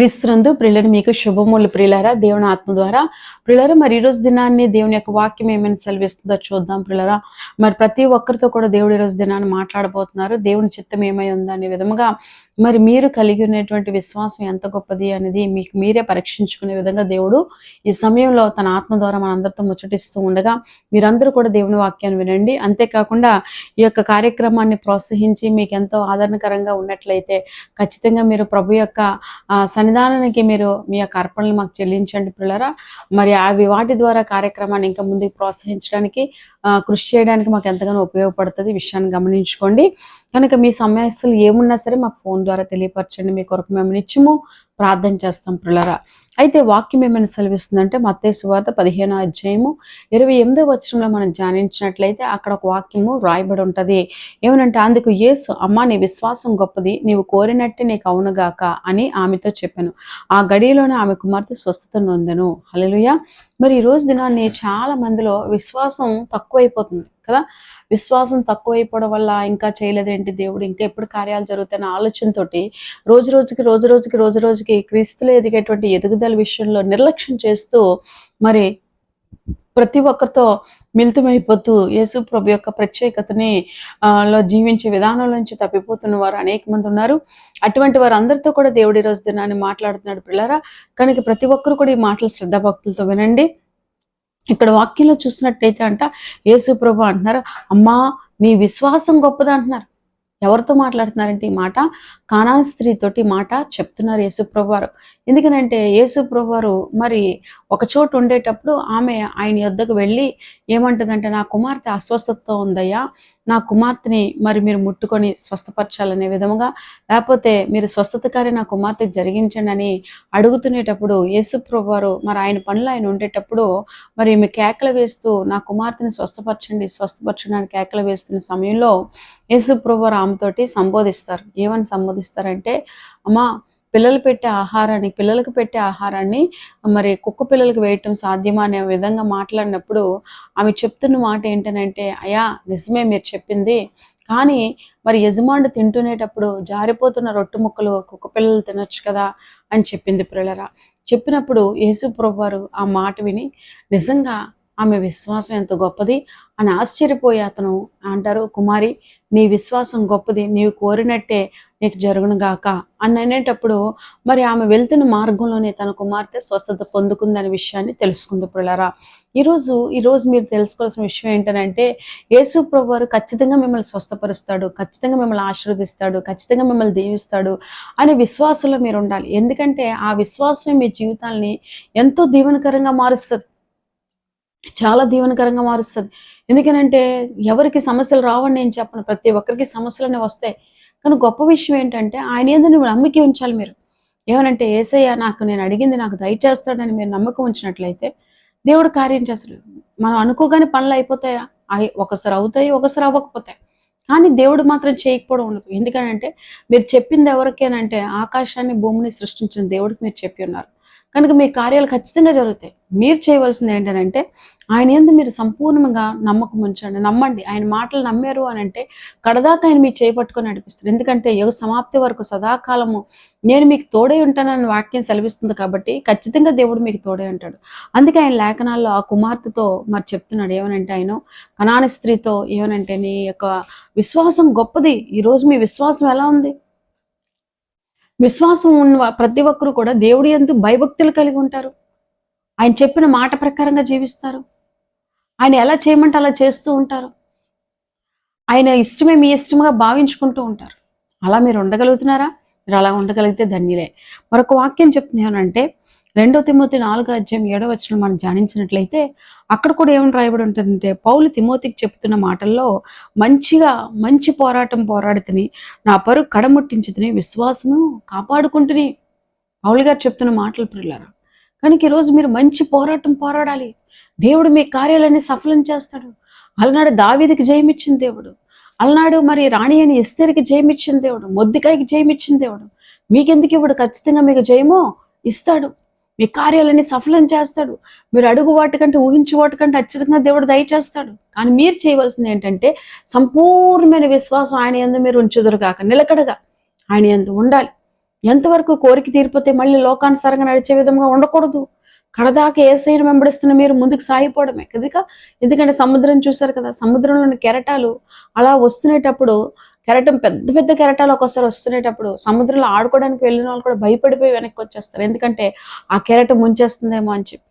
క్రీస్తునందు ప్రిల్లరు మీకు శుభములు ప్రియులరా దేవుని ఆత్మ ద్వారా ప్రిల్లరు మరి ఈ రోజు దినాన్ని దేవుని యొక్క వాక్యం ఏమైనా సెలవిస్తుందో చూద్దాం ప్రియులరా. మరి ప్రతి ఒక్కరితో కూడా దేవుడు ఈ రోజు దినాన్ని మాట్లాడబోతున్నారు. దేవుని చిత్తం ఏమై ఉందనే విధముగా మరి మీరు కలిగి ఉన్నటువంటి విశ్వాసం ఎంత గొప్పది అనేది మీకు మీరే పరీక్షించుకునే విధంగా దేవుడు ఈ సమయంలో తన ఆత్మ ద్వారా మనందరితో ముచ్చటిస్తూ ఉండగా మీరందరూ కూడా దేవుని వాక్యాన్ని వినండి. అంతేకాకుండా ఈ యొక్క కార్యక్రమాన్ని ప్రోత్సహించి మీకు ఎంతో ఆదరణకరంగా ఉన్నట్లయితే ఖచ్చితంగా మీరు ప్రభు యొక్క సన్ని సన్నిధానానికి మీరు మీ యొక్క అర్పణలు మాకు చెల్లించండి పిల్లరా. మరి అవి వాటి ద్వారా కార్యక్రమాన్ని ఇంకా ముందుకు ప్రోత్సహించడానికి కృషి చేయడానికి మాకు ఎంతగానో ఉపయోగపడుతుంది విషయాన్ని గమనించుకోండి. కనుక మీ సమస్యలు ఏమున్నా సరే మాకు ఫోన్ ద్వారా తెలియపరచండి. మీ కొరకు మేము నిత్యము ప్రార్థన చేస్తాం పిల్లరా అయితే వాక్యం ఏమైనా సెలవిస్తుందంటే మత్తే సువార్త పదిహేను అధ్యాయము ఇరవై ఎనిమిదో వచనంలో మనం ధ్యానించినట్లయితే అక్కడ ఒక వాక్యము రాయబడి ఉంటది. ఏమనంటే అందుకు యేసు అమ్మా నీ విశ్వాసం గొప్పది. నీవు కోరినట్టే నీకు అవునుగాక అని ఆమెతో చెప్పాను. ఆ గడిలోనే ఆమె కుమార్తె స్వస్థత నొందను. హల్లెలూయా. మరి ఈ రోజు దినాన్ని చాలా మందిలో విశ్వాసం తక్కువైపోతుంది కదా? విశ్వాసం తక్కువైపోవడం వల్ల ఇంకా చేయలేదేంటి దేవుడు? ఇంకా ఎప్పుడు కార్యాలు జరుగుతాయన్న ఆలోచనతోటి రోజు రోజుకి రోజు రోజుకి రోజు రోజుకి క్రీస్తులు ఎదిగేటువంటి ఎదుగుదల విషయంలో నిర్లక్ష్యం చేస్తూ మరి ప్రతి ఒక్కరితో మిళితమైపోతూ యేసు ప్రభు యొక్క ప్రత్యేకతని ఆ, లో జీవించే విధానం నుంచి తప్పిపోతున్న వారు అనేక మంది ఉన్నారు. అటువంటి వారు అందరితో కూడా దేవుడి రోజు దినాన్ని మాట్లాడుతున్నాడు పిల్లరా. కనుక ప్రతి ఒక్కరు కూడా ఈ మాటలు శ్రద్ధాభక్తులతో వినండి. ఇక్కడ వాక్యంలో చూసినట్టయితే అంట యేసు ప్రభు అంటున్నారు అమ్మా నీ విశ్వాసం గొప్పది అంటున్నారు ఎవరితో మాట్లాడుతున్నారంటే ఈ మాట? కానాన్ స్త్రీతోటి మాట చెప్తున్నారు యేసుప్రభు వారు ఎందుకనంటే యేసుప్రభు వారు మరి ఒక చోట ఉండేటప్పుడు ఆమె ఆయన యొద్దకు వెళ్ళి ఏమంటుందంటే నా కుమార్తె అస్వస్థతతో ఉందయ్యా నా కుమార్తెని మరి మీరు ముట్టుకొని స్వస్థపరచాలనే విధముగా లేకపోతే మీరు స్వస్థతకారి నా కుమార్తె జరిగించండి అని అడుగుతునేటప్పుడు యేసుప్రభు వారు మరి ఆయన పనులు ఆయన ఉండేటప్పుడు మరి మీ కేకలు వేస్తూ నా కుమార్తెని స్వస్థపరచండి స్వస్థపరచండి అని కేకలు వేస్తున్న సమయంలో యేసుప్రభు వారు ఆమెతోటి సంబోధిస్తారు. ఏమని సంబోధిస్తారంటే అమ్మా పిల్లలు పెట్టే ఆహారాన్ని పిల్లలకు పెట్టే ఆహారాన్ని మరి కుక్క పిల్లలకు వేయటం సాధ్యమా అనే విధంగా మాట్లాడినప్పుడు ఆమె చెప్తున్న మాట ఏంటనంటే అయ్యా నిజమే మీరు చెప్పింది. కానీ మరి యజమానుడు తింటునేటప్పుడు జారిపోతున్న రొట్టె ముక్కలు కుక్క పిల్లలు తినొచ్చు కదా అని చెప్పింది పిల్లరా చెప్పినప్పుడు యేసు ప్రభు వారు ఆ మాట విని నిజంగా ఆమె విశ్వాసం ఎంత గొప్పది? అని ఆశ్చర్యపోయి అతను అంటారు కుమారి నీ విశ్వాసం గొప్పది. నీవు కోరినట్టే నీకు జరుగును గాక. అని అనేటప్పుడు మరి ఆమె వెళ్తున్న మార్గంలోనే తన కుమార్తె స్వస్థత పొందుకుందనే విషయాన్ని తెలుసుకుంది పిల్లరా ఈరోజు ఈరోజు మీరు తెలుసుకోవాల్సిన విషయం ఏంటంటే యేసు ప్రభు వారు ఖచ్చితంగా మిమ్మల్ని స్వస్థపరుస్తాడు ఖచ్చితంగా మిమ్మల్ని ఆశీర్వదిస్తాడు ఖచ్చితంగా మిమ్మల్ని దీవిస్తాడు అనే విశ్వాసంలో మీరు ఉండాలి. ఎందుకంటే ఆ విశ్వాసమే మీ జీవితాల్ని ఎంతో దీవెనకరంగా మారుస్తుంది. చాలా దీవెనకరంగా మారుస్తుంది. ఎందుకనంటే ఎవరికి సమస్యలు రావని నేను చెప్పను. ప్రతి ఒక్కరికి సమస్యలనే వస్తాయి. కానీ గొప్ప విషయం ఏంటంటే ఆయన ఏదో నువ్వు నమ్మిక ఉంచాలి మీరు. ఏమనంటే ఏసయ్య నాకు నేను అడిగింది నాకు దయచేస్తాడని మీరు నమ్మకం ఉంచినట్లయితే దేవుడు కార్యం చేస్తాడు. మనం అనుకోగానే పనులు అయిపోతాయా? అవి ఒకసారి అవుతాయి ఒకసారి అవ్వకపోతాయి. కానీ దేవుడు మాత్రం చేయకపోవడం ఉండదు. ఎందుకనంటే మీరు చెప్పింది ఎవరికేనంటే ఆకాశాన్ని భూమిని సృష్టించిన దేవుడికి మీరు చెప్పి ఉన్నారు. కనుక మీ కార్యాలు ఖచ్చితంగా జరుగుతాయి. మీరు చేయవలసింది ఏంటంటే ఆయన ఎందు మీరు సంపూర్ణంగా నమ్మకం ఉంచండి. నమ్మండి. ఆయన మాటలు నమ్మారు అని అంటే కడదాకా ఆయన మీ చేపట్టుకొని నడిపిస్తారు. ఎందుకంటే యుగ సమాప్తి వరకు సదాకాలము నేను మీకు తోడే ఉంటానని వాక్యం సెలవిస్తుంది కాబట్టి ఖచ్చితంగా దేవుడు మీకు తోడే ఉంటాడు. అందుకే ఆయన లేఖనాల్లో ఆ కుమార్తెతో మరి చెప్తున్నాడు ఏమనంటే ఆయన కణాని స్త్రీతో ఏమనంటే నీ యొక్క విశ్వాసం గొప్పది. ఈరోజు మీ విశ్వాసం ఎలా ఉంది? విశ్వాసం ఉన్న ప్రతి ఒక్కరు కూడా దేవుడి ఎందు భయభక్తులు కలిగి ఉంటారు. ఆయన చెప్పిన మాట ప్రకారంగా జీవిస్తారు. ఆయన ఎలా చేయమంటే అలా చేస్తూ ఉంటారు. ఆయన ఇష్టమే మీ ఇష్టముగా భావించుకుంటూ ఉంటారు. అలా మీరు ఉండగలుగుతున్నారా? మీరు అలా ఉండగలిగితే ధన్యులే. మరొక వాక్యం చెప్తున్నానంటే రెండో తిమోతి నాలుగో అధ్యాయం ఏడో వచ్చిన మనం ధ్యానించినట్లయితే అక్కడ కూడా ఏమని రాయబడి ఉంటుందంటే పౌలు తిమోతికి చెప్తున్న మాటల్లో మంచిగా మంచి పోరాటం పోరాడుతుని నా పరుగు కడముట్టించుతుని విశ్వాసము కాపాడుకుంటుని పౌలు గారు చెప్తున్న మాటలు పిల్లరా కనుక ఈరోజు మీరు మంచి పోరాటం పోరాడాలి. దేవుడు మీ కార్యాలన్నీ సఫలం చేస్తాడు. అలనాడు దావీదికి జయమిచ్చిన దేవుడు. అలనాడు మరి రాణి అని ఎస్తేరికి జయమిచ్చిన దేవుడు. మొద్దికాయకి జయమిచ్చిన దేవుడు. మీకెందుకు ఇప్పుడు ఖచ్చితంగా మీకు జయమో ఇస్తాడు. మీ కార్యాలన్నీ సఫలం చేస్తాడు. మీరు అడుగు వాటికంటే ఊహించు వాటికంటే అత్యధికంగా దేవుడు దయచేస్తాడు కానీ మీరు చేయవలసింది ఏంటంటే సంపూర్ణమైన విశ్వాసం ఆయన ఎందు మీరు ఉంచుదురు కాక నిలకడగా ఆయన ఎందు ఉండాలి. ఎంతవరకు కోరిక తీరిపోతే మళ్ళీ లోకానుసారంగా నడిచే విధంగా ఉండకూడదు. కడదాకా ఏసైన వెంబడిస్తున్న మీరు ముందుకు సాగిపోవడమే కనుక ఎందుకంటే సముద్రం చూశారు కదా సముద్రంలోని కెరటాలు అలా వస్తునేటప్పుడు కెరటం పెద్ద పెద్ద కెరటాలు ఒకసారి వస్తునేటప్పుడు సముద్రంలో ఆడుకోవడానికి వెళ్ళిన వాళ్ళు కూడా భయపడిపోయి వెనక్కి వచ్చేస్తారు ఎందుకంటే ఆ కెరటం ముంచేస్తుందేమో అని చెప్పి.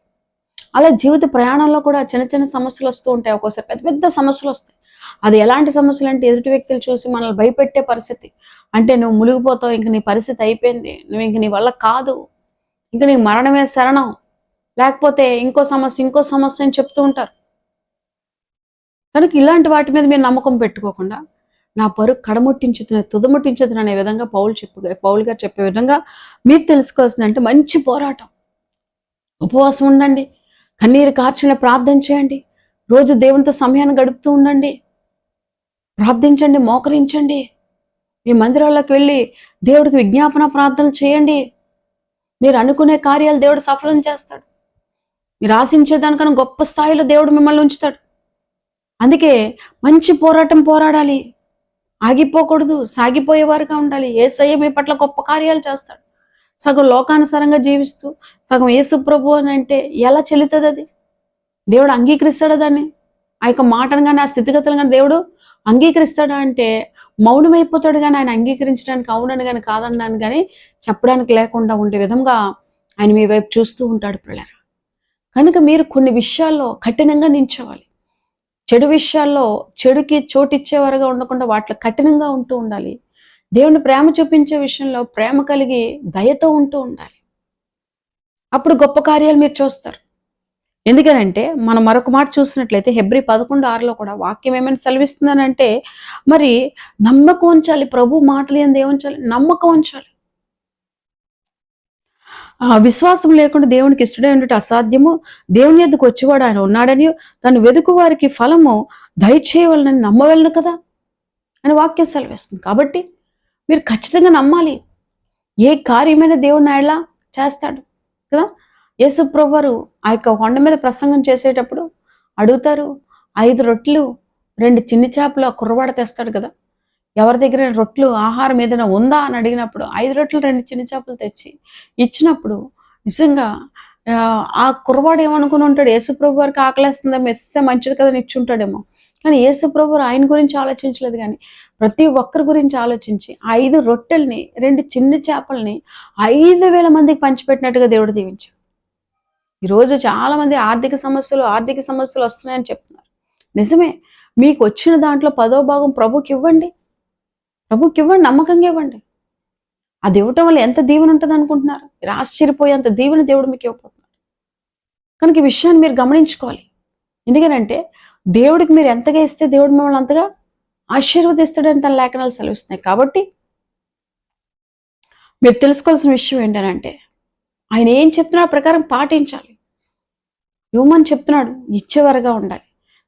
అలా జీవిత ప్రయాణంలో కూడా చిన్న చిన్న సమస్యలు వస్తూ ఉంటాయి. ఒక్కోసారి పెద్ద పెద్ద సమస్యలు వస్తాయి. అది ఎలాంటి సమస్యలు అంటే ఎదుటి వ్యక్తులు చూసి మనల్ని భయపెట్టే పరిస్థితి. అంటే నువ్వు మునిగిపోతావు ఇంక నీ పరిస్థితి అయిపోయింది. నువ్వు ఇంక నీ వల్ల కాదు. ఇంక నీకు మరణమే శరణం. లేకపోతే ఇంకో సమస్య ఇంకో సమస్య అని చెప్తూ ఉంటారు. కనుక ఇలాంటి వాటి మీద మీరు నమ్మకం పెట్టుకోకుండా నా పరుగు కడముట్టించుతున్న తుదముట్టించుతున్న అనే విధంగా పౌలు చెప్పు పౌలు గారు చెప్పే విధంగా మీరు తెలుసుకోవాల్సిన అంటే మంచి పోరాటం. ఉపవాసం ఉండండి కన్నీరు కార్చిన ప్రార్థన చేయండి రోజు దేవునితో సమయాన్ని గడుపుతూ ఉండండి ప్రార్థించండి మోకరించండి మీ మందిరాల్లోకి వెళ్ళి దేవుడికి విజ్ఞాపన ప్రార్థనలు చేయండి. మీరు అనుకునే కార్యాలు దేవుడు సఫలం చేస్తాడు. మీరు ఆశించే దానికన్నా గొప్ప స్థాయిలో దేవుడు మిమ్మల్ని ఉంచుతాడు. అందుకే మంచి పోరాటం పోరాడాలి. ఆగిపోకూడదు సాగిపోయేవారుగా ఉండాలి. ఏసయ్య మీ పట్ల గొప్ప కార్యాలు చేస్తాడు. సగం లోకానుసారంగా జీవిస్తూ సగం యేసు ప్రభు అని అంటే ఎలా చెల్లుతుంది అది? దేవుడు అంగీకరిస్తాడా దాన్ని? ఆ యొక్క మాటను కానీ ఆ స్థితిగతులు కానీ దేవుడు అంగీకరిస్తాడా అంటే మౌనమైపోతాడు కానీ ఆయన అంగీకరించడానికి అవునని కానీ కాదన్నాను కానీ చెప్పడానికి లేకుండా ఉండే విధంగా ఆయన మీ వైపు చూస్తూ ఉంటాడు పిల్లరా కనుక మీరు కొన్ని విషయాల్లో కఠినంగా నించోవాలి. చెడు విషయాల్లో చెడుకి చోటిచ్చేవారుగా ఉండకుండా వాటిలో కఠినంగా ఉంటూ ఉండాలి. దేవుని ప్రేమ చూపించే విషయంలో ప్రేమ కలిగి దయతో ఉంటూ ఉండాలి. అప్పుడు గొప్ప కార్యాలు మీరు చూస్తారు. ఎందుకనంటే మనం మరొక మాట చూసినట్లయితే హెబ్రి పదకొండు ఆరులో కూడా వాక్యం ఏమైనా సెలవిస్తుందనంటే మరి నమ్మకం ఉంచాలి ప్రభు మాటలు ఏంది ఏముంచాలి నమ్మకం ఉంచాలి. విశ్వాసం లేకుండా దేవునికి ఇష్టడే ఉండటం అసాధ్యము. దేవుని ఎద్దుకు వచ్చేవాడు ఆయన ఉన్నాడని తను వెతుకు వారికి ఫలము దయచేయవలనని నమ్మవలను కదా? అని వాక్యం సెలవిస్తుంది. కాబట్టి మీరు ఖచ్చితంగా నమ్మాలి. ఏ కార్యమైన దేవుడు నాయలా చేస్తాడు కదా? యేసు ప్రభువారు ఆ యొక్క కొండ మీద ప్రసంగం చేసేటప్పుడు అడుగుతారు ఐదు రొట్టెలు రెండు చిన్ని చేపలు ఆ కుర్రవాడ తెస్తాడు కదా? ఎవరి దగ్గర రొట్టెలు ఆహారం ఏదైనా ఉందా అని అడిగినప్పుడు ఐదు రొట్టెలు రెండు చిన్న చేపలు తెచ్చి ఇచ్చినప్పుడు నిజంగా ఆ, కుర్రవాడు ఏమనుకుని ఉంటాడు? యేసుప్రభు వారికి ఆకలేస్తుందా? మెత్తితే మంచిది కదా అని ఇచ్చుంటాడేమో. కానీ యేసుప్రభు వారు ఆయన గురించి ఆలోచించలేదు కానీ ప్రతి ఒక్కరి గురించి ఆలోచించి ఐదు రొట్టెల్ని రెండు చిన్న చేపల్ని ఐదు వేల మందికి పంచిపెట్టినట్టుగా దేవుడు దీవించాడు. ఈరోజు చాలా మంది ఆర్థిక సమస్యలు ఆర్థిక సమస్యలు వస్తున్నాయని చెప్తున్నారు. నిజమే మీకు వచ్చిన దాంట్లో పదో భాగం ప్రభుకి ఇవ్వండి. ప్రభుకి ఇవ్వండి నమ్మకంగా ఇవ్వండి. అది ఇవ్వటం వల్ల ఎంత దీవెన ఉంటుంది అనుకుంటున్నారు? మీరు ఆశ్చర్యపోయేంత దీవెన దేవుడు మీకు ఇవ్వబోతున్నాడు కనుక ఈ విషయాన్ని మీరు గమనించుకోవాలి. ఎందుకనంటే దేవుడికి మీరు ఎంతగా ఇస్తే దేవుడు మిమ్మల్ని అంతగా ఆశీర్వదిస్తాడని తన లేఖనాలు సెలవిస్తున్నాయి. కాబట్టి మీరు తెలుసుకోవాల్సిన విషయం ఏంటనంటే ఆయన ఏం చెప్తున్నా ఆ ప్రకారం పాటించాలి. ఇవ్వమని చెప్తున్నాడు ఇచ్చేవారుగా ఉండాలి.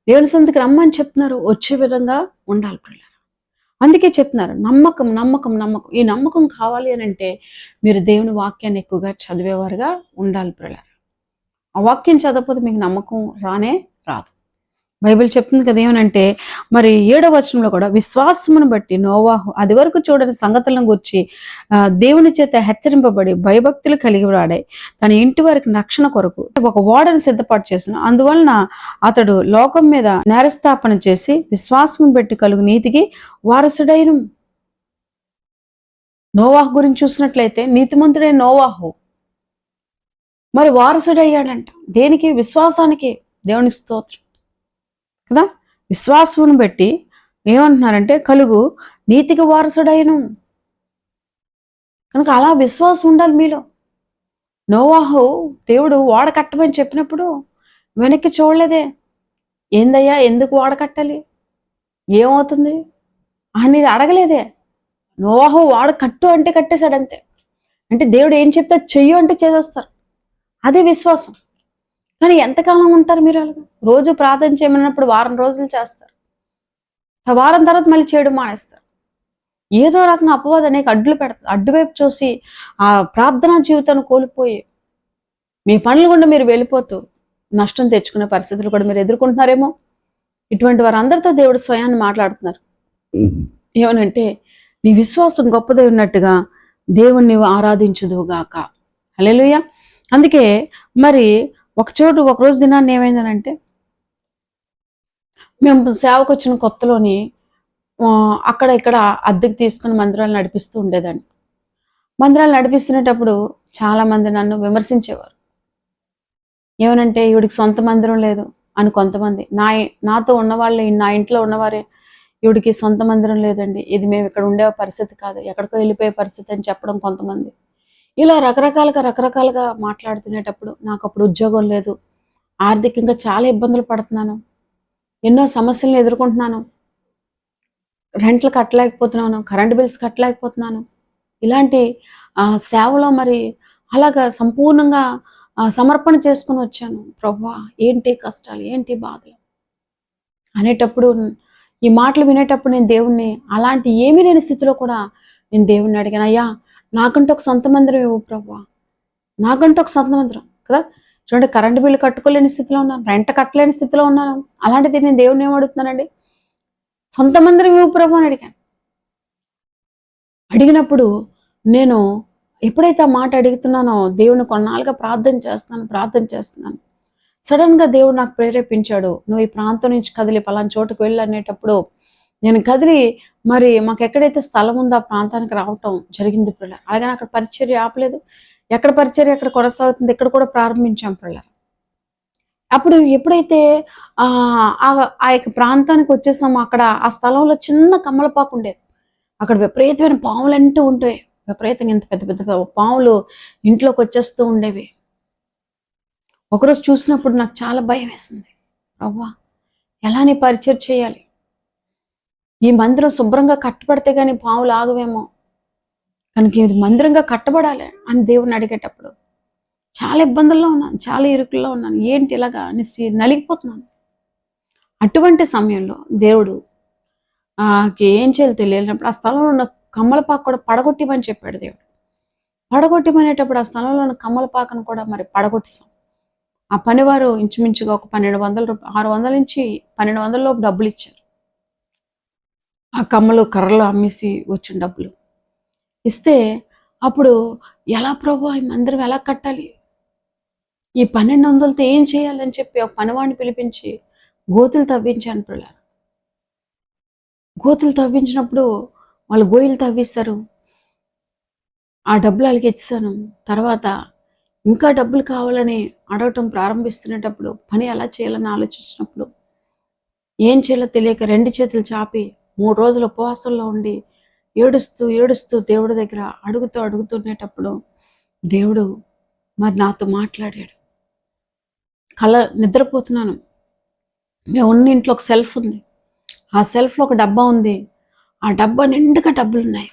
దేవుని సంతకి రమ్మని చెప్తున్నారు వచ్చే విధంగా ఉండాలి పిల్లలు. అందుకే చెప్తున్నారు నమ్మకం నమ్మకం నమ్మకం. ఈ నమ్మకం కావాలి అని అంటే మీరు దేవుని వాక్యాన్ని ఎక్కువగా చదివేవారుగా ఉండాలి పిల్లలు ఆ వాక్యం చదవకపోతే మీకు నమ్మకం రానే రాదు. బైబిల్ చెప్తుంది కదా ఏమనంటే మరి ఏడవ వచనంలో కూడా విశ్వాసమును బట్టి నోవాహు అది వరకు చూడని సంగతులను గురించి దేవుని చేత హెచ్చరింపబడి భయభక్తులు కలిగి వాడాయి తన ఇంటి వారికి రక్షణ కొరకు ఒక ఓడను సిద్ధపాటు చేసిన. అందువలన అతడు లోకం మీద నేరస్థాపన చేసి విశ్వాసమును బట్టి కలుగు నీతికి వారసుడైన. నోవాహు గురించి చూసినట్లయితే నీతిమంతుడే నోవాహు. మరి వారసుడయ్యాడంట. దేనికి? విశ్వాసానికి. దేవునికి స్తోత్రం. కదా? విశ్వాసమును బట్టి ఏమంటున్నారంటే కలుగు నీతికి వారసుడైను. కనుక అలా విశ్వాసం ఉండాలి మీలో. నోవాహు దేవుడు వాడ కట్టమని చెప్పినప్పుడు వెనక్కి చూడలేదే. ఏందయ్యా ఎందుకు వాడ కట్టాలి? ఏమవుతుంది? అనేది అడగలేదే. నోవాహు వాడ కట్టు అంటే కట్టేశాడు అంతే అంటే దేవుడు ఏం చెప్తే చెయ్యు అంటే చేసేస్తారు అదే విశ్వాసం. కానీ ఎంతకాలం ఉంటారు మీరు అలాగా? రోజు ప్రార్థన చేయమన్నప్పుడు వారం రోజులు చేస్తారు. వారం తర్వాత మళ్ళీ చేయడం మానేస్తారు. ఏదో రకంగా అపవాదం అనేక అడ్డులు పెడతారు అడ్డువైపు చూసి ఆ ప్రార్థనా జీవితాన్ని కోల్పోయి మీ పనులు గుండా మీరు వెళ్ళిపోతూ నష్టం తెచ్చుకునే పరిస్థితులు కూడా మీరు ఎదుర్కొంటున్నారేమో? ఇటువంటి వారందరితో దేవుడు స్వయాన్ని మాట్లాడుతున్నారు. ఏమనంటే నీ విశ్వాసం గొప్పదై ఉన్నట్టుగా దేవుణ్ణి ఆరాధించుదువుగాక హల్లెలూయా. అందుకే మరి ఒక చోటు ఒక రోజు దినాన్ని ఏమైందనంటే మేము సేవకు వచ్చిన కొత్తలోని అక్కడ ఇక్కడ అద్దెకు తీసుకుని మందిరాలు నడిపిస్తూ ఉండేదాన్ని. మందిరాలు నడిపిస్తున్నప్పుడు చాలా మంది నన్ను విమర్శించేవారు. ఏమనంటే ఈవిడికి సొంత మందిరం లేదు అని కొంతమంది. నా నాతో ఉన్నవాళ్ళే నా ఇంట్లో ఉన్నవారే ఈవిడికి సొంత మందిరం లేదండి. ఇది మేము ఇక్కడ ఉండే పరిస్థితి కాదు. ఎక్కడికో వెళ్ళిపోయే పరిస్థితి అని చెప్పడం కొంతమంది. ఇలా రకరకాలుగా రకరకాలుగా మాట్లాడుతునేటప్పుడు నాకు అప్పుడు ఉద్యోగం లేదు. ఆర్థికంగా చాలా ఇబ్బందులు పడుతున్నాను. ఎన్నో సమస్యలను ఎదుర్కొంటున్నాను. రెంట్లు కట్టలేకపోతున్నాను కరెంట్ బిల్స్ కట్టలేకపోతున్నాను. ఇలాంటి సేవలో మరి అలాగా సంపూర్ణంగా సమర్పణ చేసుకుని వచ్చాను. ప్రభా ఏంటి కష్టాలు ఏంటి బాధలు? అనేటప్పుడు ఈ మాటలు వినేటప్పుడు నేను దేవుణ్ణి అలాంటి ఏమీ లేని స్థితిలో కూడా నేను దేవుణ్ణి అడిగాను అయ్యా నాకంటూ ఒక సొంత మందిరం ఇవ్వు ప్రభా. నాకంటూ ఒక సొంత మందిరం కదా? చూడండి కరెంటు బిల్లు కట్టుకోలేని స్థితిలో ఉన్నాను రెంట్ కట్టలేని స్థితిలో ఉన్నాను. అలాంటిది నేను దేవుణ్ణి ఏం అడుగుతున్నానండి? సొంత మందిరం ఇవ్వు ప్రభు అని అడిగాను. అడిగినప్పుడు నేను ఎప్పుడైతే ఆ మాట అడుగుతున్నానో దేవుని కొన్నాళ్ళుగా ప్రార్థన చేస్తున్నాను ప్రార్థన చేస్తున్నాను. సడన్గా దేవుడు నాకు ప్రేరేపించాడు నువ్వు ఈ ప్రాంతం నుంచి కదిలి పలానా చోటుకు వెళ్ళి అనేటప్పుడు నేను కదిలి మరి మాకు ఎక్కడైతే స్థలం ఉందో ఆ ప్రాంతానికి రావటం జరిగింది పిల్లలు అలాగని అక్కడ పరిచర్య ఆపలేదు. ఎక్కడ పరిచర్య ఎక్కడ కొనసాగుతుంది ఇక్కడ కూడా ప్రారంభించాం పిల్లలు. అప్పుడు ఎప్పుడైతే ఆ ఆ యొక్క ప్రాంతానికి వచ్చేసామో అక్కడ ఆ స్థలంలో చిన్న కమ్మలపాకు ఉండేది. అక్కడ విపరీతమైన పాములు అంటూ ఉంటాయి విపరీతంగా ఇంత పెద్ద పెద్ద పాములు ఇంట్లోకి వచ్చేస్తూ ఉండేవి. ఒకరోజు చూసినప్పుడు నాకు చాలా భయం వేసింది. అవ్వా ఎలా నీ పరిచయం చేయాలి? ఈ మందిరం శుభ్రంగా కట్టబడితే కానీ పాములు ఆగవేమో కనుక ఇది మందిరంగా కట్టబడాలి అని దేవుని అడిగేటప్పుడు చాలా ఇబ్బందుల్లో ఉన్నాను చాలా ఇరుకుల్లో ఉన్నాను. ఏంటి ఇలాగా అనేసి నలిగిపోతున్నాను. అటువంటి సమయంలో దేవుడు ఆకి ఏం చేయాలి తెలియనప్పుడు ఆ స్థలంలో ఉన్న కమ్మలపాకు కూడా పడగొట్టిమని చెప్పాడు దేవుడు. పడగొట్టిమనేటప్పుడు ఆ స్థలంలో ఉన్న కమ్మలపాకను కూడా మరి పడగొట్టిస్తాం. ఆ పనివారు ఇంచుమించుగా ఒక పన్నెండు వందల రూపాయలు ఆరు వందల నుంచి పన్నెండు వందల లోపు డబ్బులు ఇచ్చారు. ఆ కమ్మలు కర్రలు అమ్మేసి వచ్చిన డబ్బులు. ఇస్తే అప్పుడు ఎలా ప్రభు ఈ మందిరం ఎలా కట్టాలి? ఈ పన్నెండు వందలతో ఏం చేయాలని చెప్పి ఒక పనివాడిని పిలిపించి గోతులు తవ్వించాను పిల్ల గోతులు తవ్వించినప్పుడు వాళ్ళు గోయిలు తవ్విస్తారు. ఆ డబ్బులు వాళ్ళకి ఇచ్చాను తర్వాత ఇంకా డబ్బులు కావాలని అడగటం ప్రారంభిస్తున్నప్పుడు పని ఎలా చేయాలని ఆలోచించినప్పుడు ఏం చేయాలో తెలియక రెండు చేతులు చాపి మూడు రోజులు ఉపవాసంలో ఉండి ఏడుస్తూ ఏడుస్తూ దేవుడి దగ్గర అడుగుతూ అడుగుతుండేటప్పుడు దేవుడు మరి నాతో మాట్లాడాడు. కళ నిద్రపోతున్నాను. మేము ఉన్న ఇంట్లో ఒక సెల్ఫ్ ఉంది. ఆ సెల్ఫ్లో ఒక డబ్బా ఉంది. ఆ డబ్బా నిండుగా డబ్బులు ఉన్నాయి.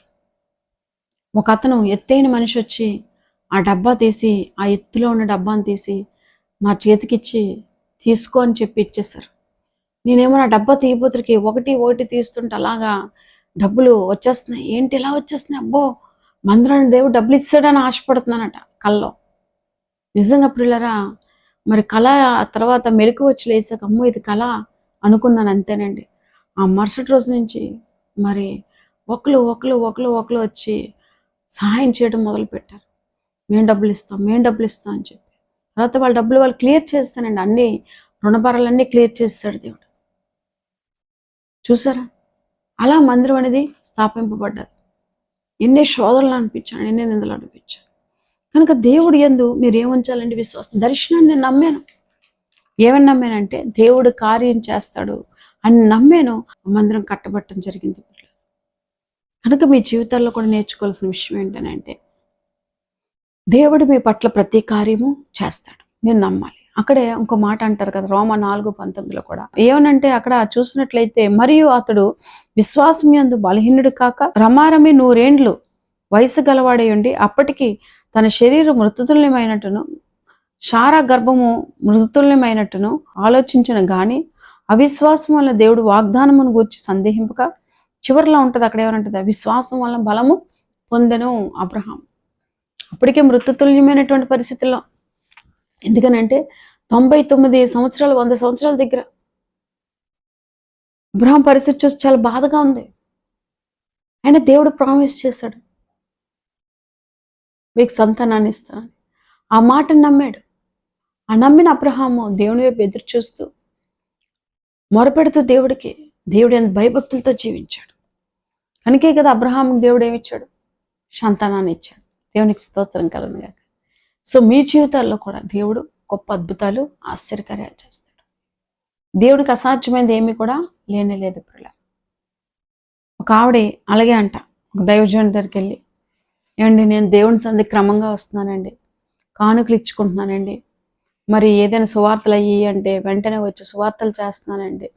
ఒక అతను ఎత్తైన మనిషి వచ్చి ఆ డబ్బా తీసి ఆ ఎత్తులో ఉన్న డబ్బాను తీసి మా చేతికిచ్చి తీసుకో అని చెప్పి ఇచ్చేసారు నేనేమో నా డబ్బా తీయబోతురికి ఒకటి ఒకటి తీస్తుంటే అలాగా డబ్బులు వచ్చేస్తున్నాయి. ఏంటి ఇలా వచ్చేస్తున్నాయి? అబ్బో! మందిరాన్ని దేవుడు డబ్బులు ఇస్తాడని ఆశపడుతున్నానట కల్లో. నిజంగా పిల్లరా మరి కళ తర్వాత మెలకు వచ్చి లేసాక అమ్మో ఇది కళ అనుకున్నాను అంతేనండి. ఆ మరుసటి రోజు నుంచి మరి ఒకరు ఒకరు ఒకరు ఒకరు వచ్చి సహాయం చేయడం మొదలు పెట్టారు మేము డబ్బులు ఇస్తాం మేము డబ్బులు ఇస్తాం అని చెప్పి. తర్వాత వాళ్ళ డబ్బులు వాళ్ళు క్లియర్ చేస్తానండి. అన్ని రుణభారాలన్నీ క్లియర్ చేస్తాడు దేవుడు. చూసారా? అలా మందిరం అనేది స్థాపింపబడ్డది. ఎన్ని శోధనలు అనిపించాను ఎన్ని నిందలు అనిపించాను కనుక దేవుడు ఎందు మీరు ఏముంచాలండి విశ్వాసం? దర్శనాన్ని నేను నమ్మాను. ఏమని నమ్మానంటే దేవుడు కార్యం చేస్తాడు అని నమ్మాను. ఆ మందిరం కట్టబట్టడం జరిగింది కనుక మీ జీవితాల్లో కూడా నేర్చుకోవాల్సిన విషయం ఏంటంటే దేవుడు మీ పట్ల ప్రతి కార్యము చేస్తాడు. మీరు నమ్మాలి. అక్కడే ఇంకో మాట అంటారు కదా రోమ నాలుగు పంతొమ్మిదిలో కూడా. ఏమనంటే అక్కడ చూసినట్లయితే మరియు అతడు విశ్వాసం యందు బలహీనుడు కాక రమారమి నూరేండ్లు వయసు గలవాడై ఉండి అప్పటికి తన శరీరం మృతుతుల్యమైనట్టును శారా గర్భము మృతుల్యమైనట్టును ఆలోచించిన గాని అవిశ్వాసం వల్ల దేవుడు వాగ్దానమును గూర్చి సందేహింపక చివరిలో ఉంటుంది అక్కడ ఏమనంటుంది? విశ్వాసం వల్ల బలము పొందెను అబ్రహాం అప్పటికే మృతుతుల్యమైనటువంటి పరిస్థితుల్లో ఎందుకనంటే తొంభై తొమ్మిది సంవత్సరాలు వంద సంవత్సరాల దగ్గర అబ్రహాం పరిస్థితి చూసి చాలా బాధగా ఉంది. ఆయన దేవుడు ప్రామిస్ చేశాడు. మీకు సంతానాన్ని ఇస్తానని. ఆ మాటను నమ్మాడు. ఆ నమ్మిన అబ్రహాము దేవుని వైపు ఎదురు చూస్తూ మొరపెడుతూ దేవుడికి దేవుడు ఎంత భయభక్తులతో జీవించాడు. కనుకే కదా అబ్రహాంకి దేవుడు ఏమిచ్చాడు సంతానాన్ని ఇచ్చాడు. దేవునికి స్తోత్రం కలనుగా సో మీ జీవితాల్లో కూడా దేవుడు గొప్ప అద్భుతాలు ఆశ్చర్యకార్యాలు చేస్తాడు. దేవుడికి అసాధ్యమైనది ఏమీ కూడా లేనే లేదు ఇప్పుడు ఒక ఆవిడ అలాగే అంట ఒక దైవజనుడి దగ్గరికి వెళ్ళి ఏమండి నేను దేవుని సంది క్రమంగా వస్తున్నానండి కానుకలు ఇచ్చుకుంటున్నానండి మరి ఏదైనా సువార్తలు అయ్యి అంటే వెంటనే వచ్చి సువార్తలు చేస్తున్నానండి.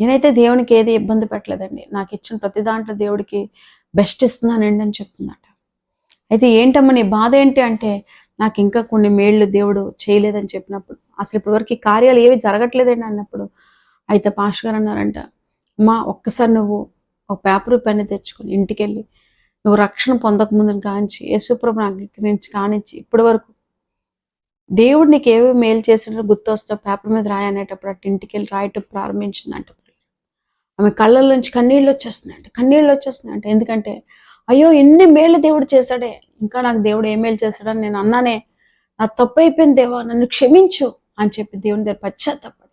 నేనైతే దేవునికి ఏది ఇబ్బంది పెట్టలేదండి. నాకు ఇచ్చిన ప్రతి దాంట్లో దేవుడికి బెస్ట్ ఇస్తున్నానండి అని చెప్తుందట అయితే ఏంటమ్మా నీ బాధ ఏంటి అంటే నాకు ఇంకా కొన్ని మేళ్ళు దేవుడు చేయలేదని చెప్పినప్పుడు అసలు ఇప్పటివరకు ఈ కార్యాలు ఏవి జరగట్లేదండి అన్నప్పుడు. అయితే పాష్ గారు అన్నారంట అమ్మా ఒక్కసారి నువ్వు ఒక పేపర్ పెన్ను తెచ్చుకొని ఇంటికి వెళ్ళి నువ్వు రక్షణ పొందక ముందు కానించి యేసుప్రభు అంగీకరించి కానించి ఇప్పటి వరకు దేవుడు నీకు ఏవి మేలు చేసినట్టు గుర్తొస్తావు పేపర్ మీద రాయనేటప్పుడు అటు ఇంటికి వెళ్ళి రాయటం ప్రారంభించిందంట. ఆమె కళ్ళ నుంచి కన్నీళ్ళు వచ్చేస్తున్నాయంట కన్నీళ్ళు వచ్చేస్తున్నాయంట. ఎందుకంటే అయ్యో ఎన్ని మేలు దేవుడు చేశాడే? ఇంకా నాకు దేవుడు ఏ మేలు చేశాడని నేను అన్నానే నా తప్పు అయిపోయింది దేవా నన్ను క్షమించు అని చెప్పి దేవుని దగ్గర పశ్చాత్తపడి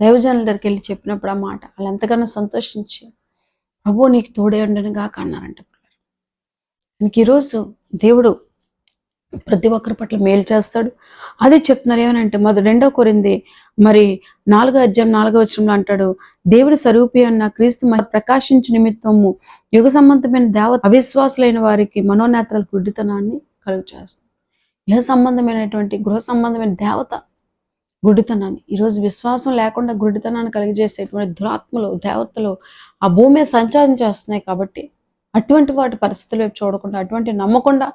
దైవజనుల దగ్గరికి వెళ్ళి చెప్పినప్పుడు ఆ మాట వాళ్ళు ఎంతగానో సంతోషించి ప్రభు నీకు తోడే ఉండను గాక అన్నారంట నీకు ఈరోజు దేవుడు ప్రతి ఒక్కరి పట్ల మేలు చేస్తాడు. అదే చెప్తున్నారు ఏమనంటే మొదటి రెండో కొరింది మరి నాలుగో అధ్యాయం నాలుగో వచనంలో అంటాడు దేవుడి స్వరూపి అన్న క్రీస్తు మరి ప్రకాశించు నిమిత్తము యుగ సంబంధమైన దేవత అవిశ్వాసులైన వారికి మనోనేత్రాల గుడ్డితనాన్ని కలుగు చేస్తుంది. యుగ సంబంధమైనటువంటి గృహ సంబంధమైన దేవత గుడ్డితనాన్ని ఈరోజు విశ్వాసం లేకుండా గుడ్డితనాన్ని కలిగజేసేటువంటి దురాత్మలు దేవతలు ఆ భూమి సంచారం చేస్తున్నాయి కాబట్టి అటువంటి వాటి పరిస్థితులు వైపు చూడకుండా అటువంటి నమ్మకుండా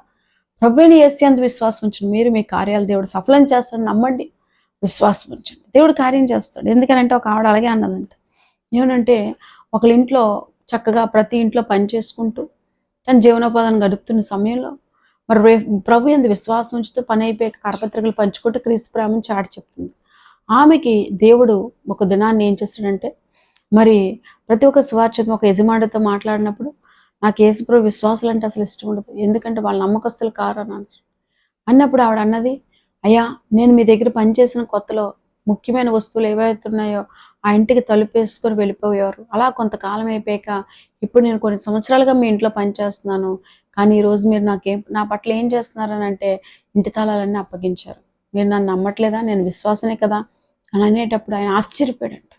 ప్రభుని అంత విశ్వాసం ఉంచండి. మీరు మీ కార్యాలు దేవుడు సఫలం చేస్తాడు నమ్మండి. విశ్వాసం ఉంచండి. దేవుడు కార్యం చేస్తాడు. ఎందుకనంటే ఒక ఆవిడ అలాగే అన్నదంట. ఏమనంటే ఒకళ్ళ ఇంట్లో చక్కగా ప్రతి ఇంట్లో పని చేసుకుంటూ తన జీవనోపాధాన్ని గడుపుతున్న సమయంలో మరి రే ప్రభు ఎందు విశ్వాసం ఉంచుతూ పని అయిపోయాక కరపత్రికలు పంచుకుంటూ క్రీస్తు ప్రేమను చాటి చెప్తుంది. ఆమెకి దేవుడు ఒక దినాన్ని ఏం చేస్తాడంటే మరి ప్రతి ఒక్క సువార్చతం ఒక యజమానితో మాట్లాడినప్పుడు నాకు యేసుప్రభు విశ్వాసాలు అంటే అసలు ఇష్టం ఉండదు. ఎందుకంటే వాళ్ళ నమ్మకస్తులు కారు అని అన్నప్పుడు ఆవిడ అన్నది అయ్యా నేను మీ దగ్గర పనిచేసిన కొత్తలో ముఖ్యమైన వస్తువులు ఏవైతే ఉన్నాయో ఆ ఇంటికి తలుపేసుకొని వెళ్ళిపోయేవారు. అలా కొంతకాలం అయిపోయాక ఇప్పుడు నేను కొన్ని సంవత్సరాలుగా మీ ఇంట్లో పనిచేస్తున్నాను. కానీ ఈరోజు మీరు నాకేం నా పట్ల ఏం చేస్తున్నారని అంటే ఇంటి తాళాలన్నీ అప్పగించారు. మీరు నన్ను నమ్మట్లేదా? నేను విశ్వాసనే కదా? అని అనేటప్పుడు ఆయన ఆశ్చర్యపోయాడంట.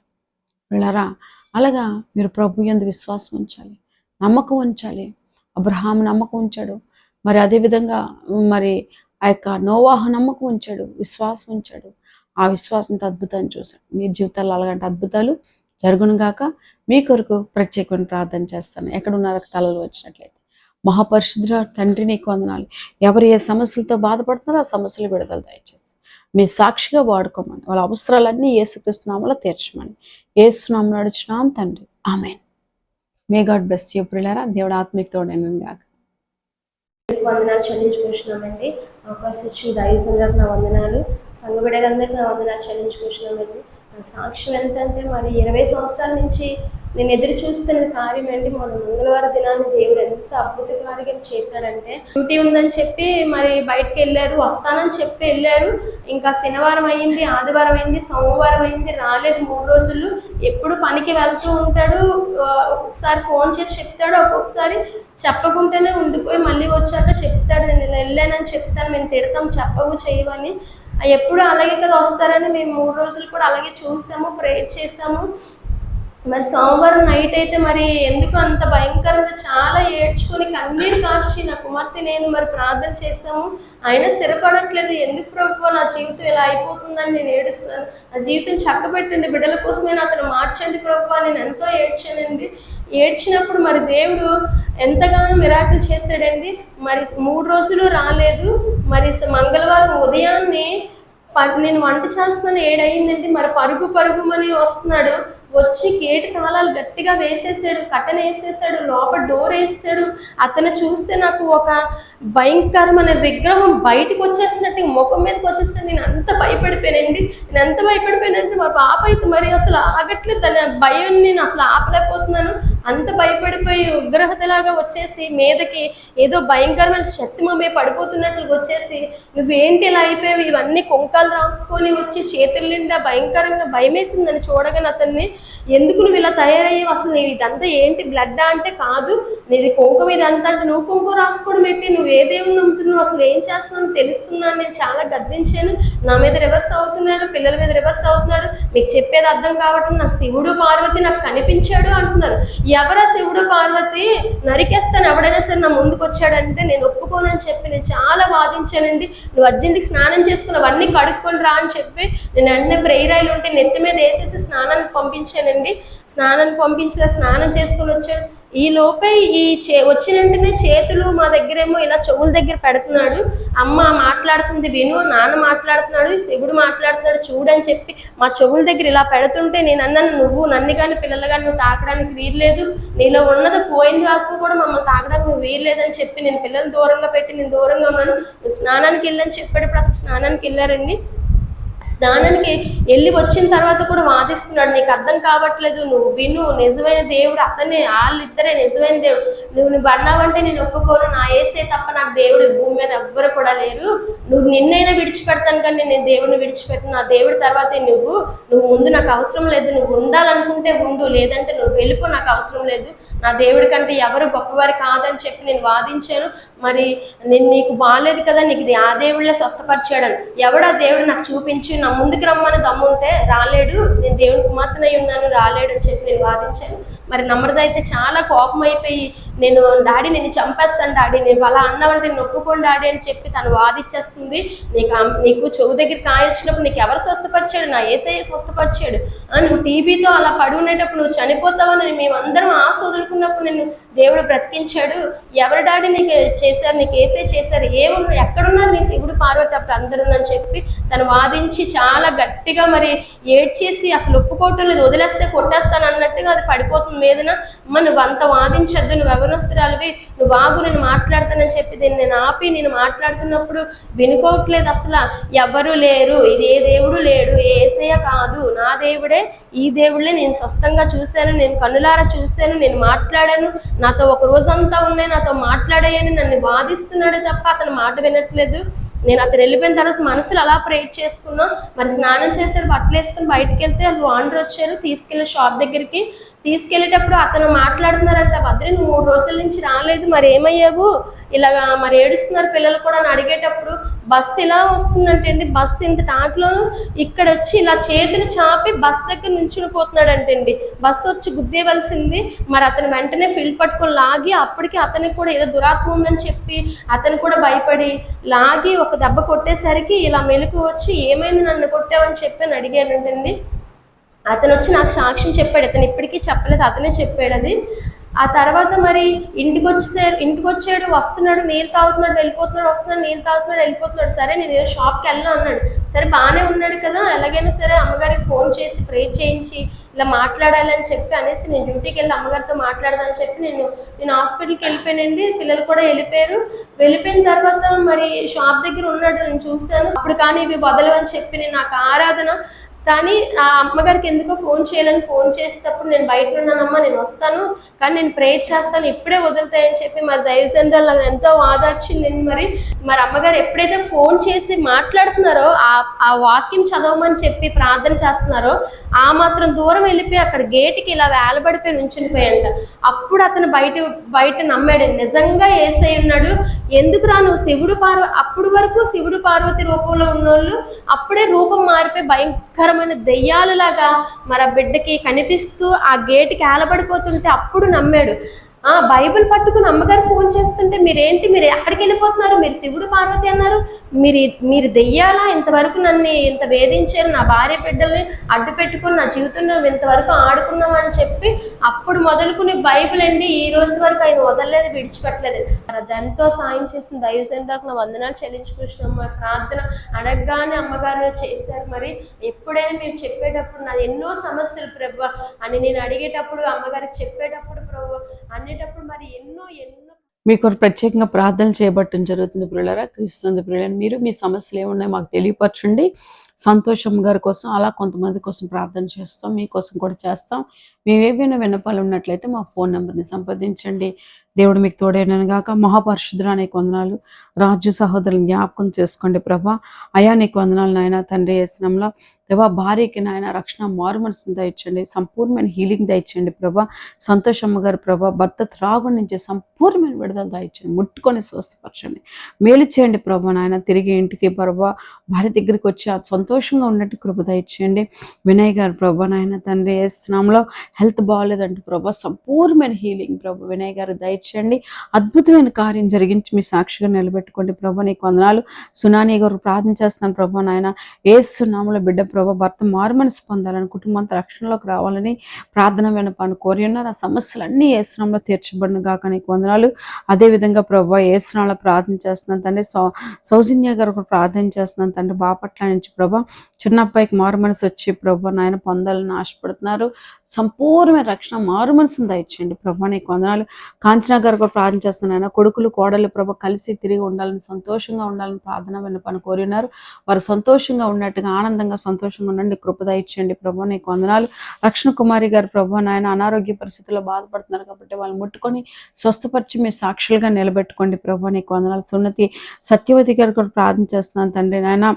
వెళ్ళారా? అలాగా మీరు ప్రభు ఎందు విశ్వాసం ఉంచాలి. నమ్మకం ఉంచాలి. అబ్రహాం నమ్మకం ఉంచాడు. మరి అదేవిధంగా మరి ఆ యొక్క నోవాహ నమ్మకం ఉంచాడు. విశ్వాసం ఉంచాడు. ఆ విశ్వాసంతో అద్భుతాన్ని చూశాడు. మీ జీవితాల్లో అలాంటి అద్భుతాలు జరుగును గాక. మీ కొరకు ప్రత్యేకమైన ప్రార్థన చేస్తాను. ఎక్కడ ఉన్నారో తలలు వచ్చినట్లయితే. మహాపరిశుద్ధుల తండ్రి నీకు వందనాలు. ఎవరు ఏ సమస్యలతో బాధపడుతున్నారో ఆ సమస్యలు విడుదల దయచేసి. మీ సాక్షిగా వాడుకోమని. వాళ్ళ అవసరాలన్నీ ఏసుక్రీస్తునామలో తీర్చమని. ఏసునామం నడుచున్నాం తండ్రి. Amen. May God bless you దేవుడు ఆత్మిక తోడైన గాక. వందనాలు చెల్లించుకుంటున్నామండి. అవకాశం ఇచ్చిన దైవ సందర్భ నా వందనాలు. సంఘ బిడ్డలందరికీ నా వందనాలు చెల్లించుకుంటున్నామండి. సాక్ష్యం ఎంతంటే మరి ఇరవై సంవత్సరాల నుంచి నేను ఎదురు చూస్తున్న కార్యం అండి మన మంగళవారం దినాన్ని దేవుడు ఎంత అద్భుత కార్యం చేశాడంటే డ్యూటీ ఉందని చెప్పి మరి బయటకు వెళ్ళారు వస్తానని చెప్పి వెళ్ళారు. ఇంకా శనివారం అయింది ఆదివారం అయింది సోమవారం అయింది రాలేదు. మూడు రోజులు ఎప్పుడు పనికి వెళ్తూ ఉంటాడు. ఒక్కొక్కసారి ఫోన్ చేసి చెప్తాడు ఒక్కొక్కసారి చెప్పకుండానే ఉండిపోయి మళ్ళీ వచ్చాక చెప్తాడు నేను వెళ్ళానని చెప్తాను మేము తిడతాం చెప్పవు చేయమని. ఎప్పుడు అలాగే కదా వస్తారని మేము మూడు రోజులు కూడా అలాగే చూసాము ప్రేయర్ చేసాము. మరి సోమవారం నైట్ అయితే మరి ఎందుకు అంత భయంకరంగా చాలా ఏడ్చుకొని కన్నీరు కార్చి నా కుమార్తె నేను మరి ప్రార్థన చేశాము అయినా స్థిరపడట్లేదు. ఎందుకు ప్రభు నా జీవితం ఇలా అయిపోతుందని నేను ఏడుస్తున్నాను. నా జీవితం చక్కబెట్టండి. బిడ్డల కోసమే అతను మార్చండి ప్రభు నేను ఎంతో ఏడ్చానండి. ఏడ్చినప్పుడు మరి దేవుడు ఎంతగానో మిరాకులు చేశాడండి. మరి మూడు రోజులు రాలేదు. మరి మంగళవారం ఉదయాన్నే ప- నేను వంట చేస్తున్నాను ఏడయిందండి. మరి పరుగు పరుగుమని వస్తున్నాడు. వచ్చి గేట్ తాళాలు గట్టిగా వేసేసాడు కట్టన వేసేసాడు లోపల డోర్ వేసాడు అతను చూస్తే నాకు ఒక భయంకరమైన విగ్రహం బయటకు వచ్చేసినట్టు ముఖం మీదకి వచ్చేసినట్టు నేను అంత భయపడిపోయానండి. నేను ఎంత భయపడిపోయానంటే మా పాప అయితే మరి అసలు ఆగట్లేదు. దాని భయం నేను అసలు ఆపలేకపోతున్నాను. అంత భయపడిపోయి ఉగ్రహతలాగా వచ్చేసి మీదకి ఏదో భయంకరమైన శక్తి మా మీద పడిపోతున్నట్లు వచ్చేసి నువ్వేంటి ఇలా అయిపోయావు? ఇవన్నీ కుంకాలు రాసుకొని వచ్చి చేతుల నిండా భయంకరంగా భయమేసింది నన్ను చూడగానే అతన్ని ఎందుకు నువ్వు ఇలా తయారయ్యావు? అసలు నీవు ఇదంతా ఏంటి? బ్లడ్ అంటే కాదు. నీది కుంకుమ ఇదంతా అంటే నువ్వు కుంకుమ రాసుకోవడం ఏంటి? నువ్వు ఏ దేవుని నమ్ముతున్నావు? అసలు ఏం చేస్తున్నావు తెలుస్తున్నాను. నేను చాలా గద్దించాను. నా మీద రివర్స్ అవుతున్నాడు. పిల్లల మీద రివర్స్ అవుతున్నాడు. మీకు చెప్పేది అర్థం కావటం నాకు శివుడు పార్వతి నాకు కనిపించాడు అంటున్నారు. ఎవరా శివుడు పార్వతి? నరికేస్తాను. ఎవడైనా సరే నా ముందుకు వచ్చాడంటే నేను ఒప్పుకోనని చెప్పి నేను చాలా వాదించానండి. నువ్వు అర్జెంట్కి స్నానం చేసుకుని అవన్నీ కడుక్కొని రా అని చెప్పి నేను వెంటనే ప్రేరాయిలు ఉంటే నెత్తి మీద వేసేసి స్నానానికి పంపించానండి. స్నానం పంపించిన స్నానం చేసుకుని వచ్చాడు. ఈ లోపే ఈ చే వచ్చిన వెంటనే చేతులు మా దగ్గరేమో ఇలా చెవుల దగ్గర పెడుతున్నాడు. అమ్మ మాట్లాడుతుంది విను నాన్న మాట్లాడుతున్నాడు శివుడు మాట్లాడుతున్నాడు చూడని చెప్పి మా చెవుల దగ్గర ఇలా పెడుతుంటే నేను అన్నాను నువ్వు నన్ను కానీ పిల్లలు కానీ నువ్వు తాకడానికి వీల్లేదు. నీలో ఉన్నది పోయింది కాకుండా కూడా మమ్మల్ని తాకడానికి నువ్వు వీల్లేదని చెప్పి నేను పిల్లలు దూరంగా పెట్టి నేను దూరంగా ఉన్నాను. స్నానానికి వెళ్ళని చెప్పేటప్పుడు అతను స్నానానికి వెళ్ళారండి. స్నానానికి వెళ్ళి వచ్చిన తర్వాత కూడా వాదిస్తున్నాడు నీకు అర్థం కావట్లేదు నువ్వు విను నిజమైన దేవుడు అతనే వాళ్ళిద్దరే నిజమైన దేవుడు. నువ్వు నువ్వు అన్నావంటే నేను ఒప్పుకోను నా ఏసే తప్ప నాకు దేవుడు భూమి మీద ఎవ్వరు కూడా లేరు. నువ్వు నిన్నైనా విడిచిపెడతాను కానీ నేను దేవుడిని విడిచిపెట్టను. నా దేవుడి తర్వాతే నువ్వు నువ్వు ముందు నాకు అవసరం లేదు. నువ్వు ఉండాలనుకుంటే ఉండు లేదంటే నువ్వు వెళ్ళిపో నాకు అవసరం లేదు. నా దేవుడి కంటే ఎవరు గొప్పవారు కాదని చెప్పి నేను వాదించాను. మరి నేను నీకు బాగాలేదు కదా నీకు ఇది ఆ దేవుళ్ళే స్వస్థపరిచాడని. ఎవడా దేవుడు నాకు చూపించి? నా ముందుకు రమ్మని దమ్ముంటే రాలేడు నేను దేవుని కుమార్తెనై ఉన్నాను రాలేడు అని చెప్పి నేను వాదించాను. మరి నమ్రత అయితే చాలా కోపం అయిపోయి నేను డాడీ నేను చంపేస్తాను డాడీ నేను అలా అన్నావంటే నేను ఒప్పుకోండి డాడీ అని చెప్పి తను వాదిచ్చేస్తుంది. నీకు నీకు చెవు దగ్గర కాయ వచ్చినప్పుడు నీకు ఎవరు స్వస్థపరిచాడు? నా ఏసఐ స్వస్థపరిచాడు. అని నువ్వు టీవీతో అలా పడి ఉండేటప్పుడు నువ్వు చనిపోతావని మేమందరం ఆశ వదులుకున్నప్పుడు నేను దేవుడు బ్రతికించాడు. ఎవరు డాడీ నీకు చేశారు? నీకు ఏసే చేశారు? ఏమున్నా ఎక్కడున్నారు నీ శివుడు పార్వతి? అప్పుడు అందరూ అని చెప్పి తను వాదించి చాలా గట్టిగా మరి ఏడ్చేసి అసలు ఒప్పుకోవటం లేదు వదిలేస్తే కొట్టేస్తాను అన్నట్టుగా అది పడిపోతుంది. మీదన అమ్మ నువ్వు అంత వాదించద్దు నువ్వు యవనస్తురాలివి నువ్వు ఆగు నేను మాట్లాడతానని చెప్పి దీన్ని నేను ఆపి నేను మాట్లాడుతున్నప్పుడు వినుకోవట్లేదు అసలు. ఎవరు లేరు ఇది ఏ దేవుడు లేడు ఏ ఏసయ్య కాదు. నా దేవుడే ఈ దేవుళ్ళే నేను స్వస్థంగా చూశాను నేను కన్నులారా చూశాను నేను మాట్లాడాను. నాతో ఒక రోజంతా ఉన్నాయి నాతో మాట్లాడాయని నన్ను బాధిస్తున్నాడే తప్ప అతను మాట వినట్లేదు. నేను అతను వెళ్ళిపోయిన తర్వాత మనసులో అలా ప్రేర్ చేసుకున్నా. మరి స్నానం చేశారు బట్టలు వేసుకుని బయటకు వెళ్తే వాళ్ళు వాండర్ వచ్చారు తీసుకెళ్ళి షాప్ దగ్గరికి. తీసుకెళ్ళేటప్పుడు అతను మాట్లాడుతున్నారంట భద్రి నువ్వు మూడు రోజుల నుంచి రాలేదు మరి ఏమయ్యావు? ఇలాగా మరి ఏడుస్తున్నారు పిల్లలు కూడా. అని అడిగేటప్పుడు బస్సు ఇలా వస్తుందంటే అండి బస్సు ఇంత టాక్లోను ఇక్కడ వచ్చి ఇలా చేతిని చాపి బస్ దగ్గర నుంచుని పోతున్నాడంటండి బస్సు వచ్చి గుద్దేవలసింది. మరి అతను వెంటనే ఫిల్ పట్టుకొని లాగి అప్పటికి అతనికి కూడా ఏదో దురాత్మ ఉందని చెప్పి అతను కూడా భయపడి లాగి ఒక దెబ్బ కొట్టేసరికి ఇలా మెలకు వచ్చి ఏమైంది నన్ను కొట్టావని చెప్పి అని అడిగానంటండి. అతను వచ్చి నాకు సాక్ష్యం చెప్పాడు. అతను ఇప్పటికీ చెప్పలేదు. అతనే చెప్పాడు అది. ఆ తర్వాత మరి ఇంటికి వచ్చే ఇంటికి వచ్చాడు వస్తున్నాడు నీళ్ళు తాగుతున్నాడు వెళ్ళిపోతున్నాడు వస్తున్నాడు నీళ్ళు తాగుతున్నాడు వెళ్ళిపోతున్నాడు. సరే నేను షాప్కి వెళ్ళా అన్నాడు. సరే బాగానే ఉన్నాడు కదా. ఎలాగైనా సరే అమ్మగారికి ఫోన్ చేసి ప్రే చేయించి ఇలా మాట్లాడాలని చెప్పి అనేసి నేను డ్యూటీకి వెళ్ళి అమ్మగారితో మాట్లాడదాని చెప్పి నేను నేను హాస్పిటల్కి వెళ్ళిపోయానండి. పిల్లలు కూడా వెళ్ళిపోయారు. వెళ్ళిపోయిన తర్వాత మరి షాప్ దగ్గర ఉన్నాడు. నేను చూశాను. అప్పుడు కానీ ఇవి వదలవని చెప్పి నేను నాకు ఆరాధన కానీ ఆ అమ్మగారికి ఎందుకో ఫోన్ చేయాలని ఫోన్ చేసేటప్పుడు నేను బయట ఉన్నానమ్మా నేను వస్తాను. కానీ నేను ప్రేయర్ చేస్తాను ఇప్పుడే వదులుతాయని చెప్పి మరి దైవసేంద్రాలు నాకు ఎంతో వాదార్చింది. మరి మరి అమ్మగారు ఎప్పుడైతే ఫోన్ చేసి మాట్లాడుతున్నారో ఆ ఆ వాక్యం చదవమని చెప్పి ప్రార్థన చేస్తున్నారో ఆ మాత్రం దూరం వెళ్ళిపోయి అక్కడ గేట్కి ఇలా వేలబడిపోయి నుంచునిపోయాడంట అప్పుడు అతను బయట బయట నమ్మాడు. నిజంగా ఏసై ఉన్నాడు. ఎందుకు రాను శివుడు పార్వ అప్పుడు వరకు శివుడు పార్వతి రూపంలో ఉన్నోళ్ళు అప్పుడే రూపం మారిపోయి భయంకరమైన దెయ్యాలలాగా మరి ఆ బిడ్డకి కనిపిస్తూ ఆ గేటుకి ఏలబడిపోతుంటే అప్పుడు నమ్మాడు. ఆ బైబిల్ పట్టుకుని అమ్మగారు ఫోన్ చేస్తుంటే మీరేంటి మీరు ఎక్కడికి వెళ్ళిపోతున్నారు మీరు శివుడు పార్వతి అన్నారు. మీరు మీరు దెయ్యాలా? ఇంతవరకు నన్ను ఇంత వేధించారు నా భార్య బిడ్డల్ని అడ్డు పెట్టుకుని నా జీవితంలో ఇంతవరకు ఆడుకున్నాం అని చెప్పి అప్పుడు మొదలుకుని బైబిల్ అండి ఈ రోజు వరకు ఆయన వదలలేదు విడిచిపెట్టలేదు. దాంతో సాయం చేసిన దైవ నా వందనాలు చెల్లించుకుంటున్నాం. మరి ప్రార్థన అడగగానే అమ్మగారు చేశారు. మరి ఎప్పుడైనా మేము చెప్పేటప్పుడు నా ఎన్నో సమస్యలు ప్రభు అని నేను అడిగేటప్పుడు అమ్మగారికి చెప్పేటప్పుడు ప్రభు అన్ని మీ కొరకు ప్రత్యేకంగా ప్రార్థన చేయబట్టడం జరుగుతుంది ప్రియులరా. క్రీస్తుంది ప్రియులని మీరు మీ సమస్యలు ఏమున్నాయో మాకు తెలియపరచండి. సంతోషం గారి కోసం అలా కొంతమంది కోసం ప్రార్థన చేస్తాం మీకోసం కూడా చేస్తాం. మేము ఏవైనా విన్నపాలు ఉన్నట్లయితే మా ఫోన్ నెంబర్ని సంప్రదించండి. దేవుడు మీకు తోడైనను గాక. మహాపరిశుద్ధుడు అనేక వందనాలు. రాజు సహోదరుని జ్ఞాపకం చేసుకోండి ప్రభా. అయా నీకు వందనాలు నాయన. తండ్రి వేసినంలో దేవా భార్యకి నాయన రక్షణ మార్మల్స్ని దయచండి సంపూర్ణమైన హీలింగ్ దయచండి ప్రభా. సంతోషమ్మ గారు ప్రభా భర్త త్రాగు నుంచి సంపూర్ణమైన విడుదల దయచండి ముట్టుకొని స్వస్థపరచండి. మేలు చేయండి ప్రభా నాయన తిరిగి ఇంటికి ప్రభా. భార్య దగ్గరికి వచ్చి సంతోషంగా ఉన్నట్టు కృప దయచేయండి. వినయ్ గారు ప్రభా నాయన తండ్రి వేసినంలో హెల్త్ బాగాలేదంటే ప్రభా. సంపూర్ణమైన హీలింగ్ ప్రభా వినయ్ గారు దయచేయండి. అద్భుతమైన కార్యం జరిగించి మీ సాక్షిగా నిలబెట్టుకోండి ప్రభా. నీకు వందనాలు. సునాని గారు ప్రార్థన చేస్తున్నాను ప్రభా నాయన ఏ బిడ్డ ప్రభా భర్త మారు మనసు పొందాలని కుటుంబం అంతా రక్షణలోకి రావాలని ప్రార్థన వినపాను. కోరి ఉన్నారు ఆ సమస్యలన్నీ ఏ స్నామంలో తీర్చబడిన కాక నీకు వందనాలు. అదేవిధంగా ప్రభా ఏ స్నాలో ప్రార్థన చేస్తున్నాను తండ్రి. సౌ సౌజన్య గారు కూడా ప్రార్థన చేస్తున్నాను తండ్రి. బాపట్ల నుంచి ప్రభా చిన్న అబ్బాయికి మారు మనసు వచ్చి ప్రభా నాయన పొందాలని ఆశపడుతున్నారు. సంపూర్ణమైన రక్షణ మారు మనసుని దయచేయండి ప్రభా నీకు వందనాలు. కాంచనా గారు కూడా ప్రార్థన చేస్తున్నాను కొడుకులు కోడలు ప్రభా కలిసి తిరిగి ఉండాలని సంతోషంగా ఉండాలని ప్రార్థన విన్నపని కోరినారు వారు సంతోషంగా ఉన్నట్టుగా ఆనందంగా సంతోషంగా ఉండండి కృప దయచేయండి ప్రభా. నీకు వందనాలు. లక్ష్మణ కుమారి గారు ప్రభు నాయన అనారోగ్య పరిస్థితుల్లో బాధపడుతున్నారు కాబట్టి వాళ్ళు ముట్టుకొని స్వస్థపరిచి మీ సాక్షులుగా నిలబెట్టుకోండి ప్రభు. నీకు వందనాలు. సున్నతి సత్యవతి గారు కూడా ప్రార్థన చేస్తున్నాను తండ్రి నాయన.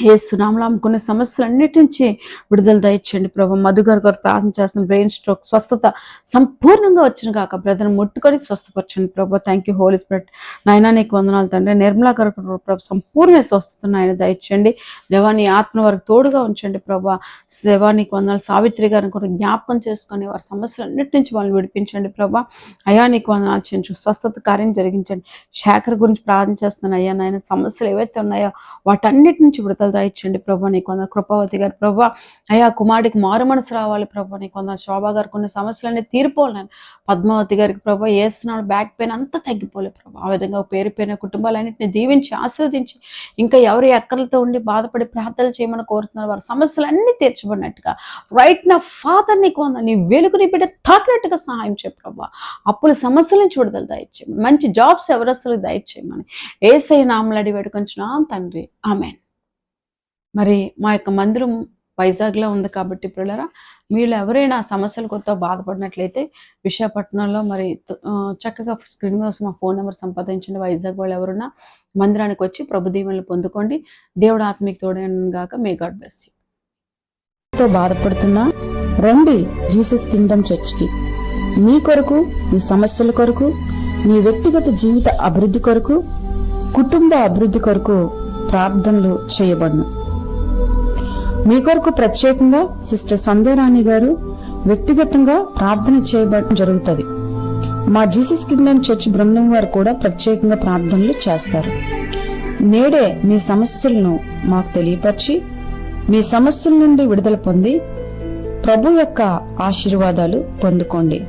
ఏ సునామలో కొన్ని సమస్యలన్నిటి నుంచి విడుదల దయచేయండి ప్రభు. మధుగారు గారు ప్రార్థన చేస్తున్న బ్రెయిన్ స్ట్రోక్ స్వస్థత సంపూర్ణంగా వచ్చిన కాక బ్రదర్ ముట్టుకొని స్వస్థపరచండి ప్రభు. థ్యాంక్ యూ హోలీ స్పిరిట్ నాయన నీకు వందనాలు తండ్రి. నిర్మలా గారు ప్రభు సంపూర్ణ స్వస్థత నాయన దయచేయండి. దేవాని ఆత్మ వారికి తోడుగా ఉంచండి ప్రభా. దేవానికి వందనాలు. సావిత్రి గారిని కూడా జ్ఞాపకం చేసుకొని వారి సమస్యలన్నిటి నుంచి వాళ్ళని విడిపించండి ప్రభా. అయా నీకు వందనాలు చేయించు. స్వస్థత కార్యం జరిగించండి. శేఖర్ గురించి ప్రార్థన చేస్తున్నాను. అయ్యా నాయన సమస్యలు ఏవైతే ఉన్నాయో వాటన్నిటి నుంచి విడుదల దాయించండి ప్రభా నీకు కొందరు కృపావతి గారు ప్రభా అయ్యా కుమారుడికి మారు మనసు రావాలి ప్రభా నీకు కొందరు శోభా గారు కొన్ని సమస్యలన్నీ తీరిపోలేను పద్మావతి గారికి ప్రభా వేస్తున్నాడు బ్యాక్ పెయిన్ అంతా తగ్గిపోలే ప్రభా. ఆ విధంగా పేరుపోయిన కుటుంబాలన్నింటినీ దీవించి ఆశీర్వదించి ఇంకా ఎవరు ఎక్కలతో ఉండి బాధపడి ప్రార్థనలు చేయమని కోరుతున్నారు వారి సమస్యలన్నీ తీర్చబడినట్టుగా రైట్ నా ఫాదర్ నీకు వంద నీ వెలుగు నీ బిడ్డ తాకినట్టుగా సహాయం చేయ ప్రభా. అప్పుల సమస్యలను చూడదలు విడుదల దయచేయమని మంచి జాబ్స్ ఎవరస్తులకు దయచేయమని ఏసై నామలడి వేడుకొంచున్నాం తండ్రి. ఆమెన్ మరి మా యొక్క మందిరం వైజాగ్లో ఉంది కాబట్టి పిల్లరా మీరు ఎవరైనా సమస్యల కొత్త బాధపడినట్లయితే విశాఖపట్నంలో మరి చక్కగా స్క్రీన్ కోసం మా ఫోన్ నెంబర్ సంపాదించండి. వైజాగ్ వాళ్ళు ఎవరున్నా మందిరానికి వచ్చి ప్రభు దీవెనలు పొందుకోండి. దేవుడు ఆత్మిక తోడైన గాక మే గాడ్ బ్లెస్తో బాధపడుతున్నా రండి జీసస్ కింగ్డమ్ చర్చ్కి. మీ కొరకు మీ సమస్యల కొరకు మీ వ్యక్తిగత జీవిత అభివృద్ధి కొరకు కుటుంబ అభివృద్ధి కొరకు ప్రార్థనలు చేయబడును. మీ కొరకు ప్రత్యేకంగా సిస్టర్ సంధ్యారాణి గారు వ్యక్తిగతంగా ప్రార్థన చేయబడడం జరుగుతుంది. మా జీసస్ కింగ్డమ్ చర్చ్ బృందం వారు కూడా ప్రత్యేకంగా ప్రార్థనలు చేస్తారు. నేడే మీ సమస్యలను మాకు తెలియపరిచి మీ సమస్యల నుండి విడుదల పొంది ప్రభు యొక్క ఆశీర్వాదాలు పొందుకోండి.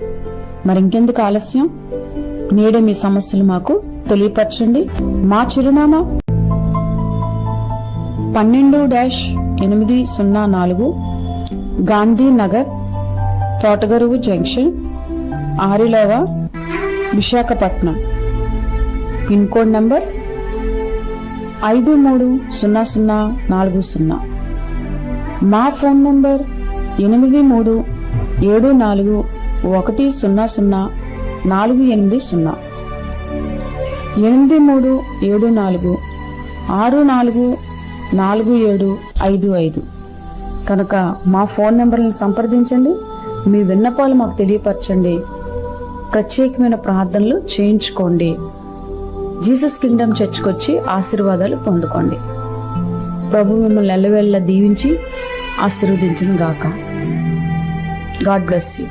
మరింకెందుకు ఆలస్యం? నేడే మీ సమస్యలు మాకు తెలియపరచండి. మా చిరునామా పన్నెండు డాష్ ఎనిమిది సున్నా నాలుగు Gandhinagar Thotagaruvu junction Arilova Visakhapatnam. Pin code number ఐదు మూడు సున్నా సున్నా నాలుగు సున్నా. మా ఫోన్ నంబర్ ఎనిమిది మూడు ఏడు నాలుగు ఒకటి సున్నా సున్నా నాలుగు ఎనిమిది సున్నా. ఎనిమిది మూడు ఏడు నాలుగు ఆరు నాలుగు నాలుగు ఏడు ఐదు ఐదు. కనుక మా ఫోన్ నెంబర్లను సంప్రదించండి. మీ విన్నపాలు మాకు తెలియపరచండి. ప్రత్యేకమైన ప్రార్థనలు చేయించుకోండి. జీసస్ కింగ్డమ్ చర్చ్కి వచ్చి ఆశీర్వాదాలు పొందుకోండి. ప్రభు మిమ్మల్ని ఎల్లవేళ్ళ దీవించి ఆశీర్వదించను గాక గాడ్ బ్లెస్ యూ.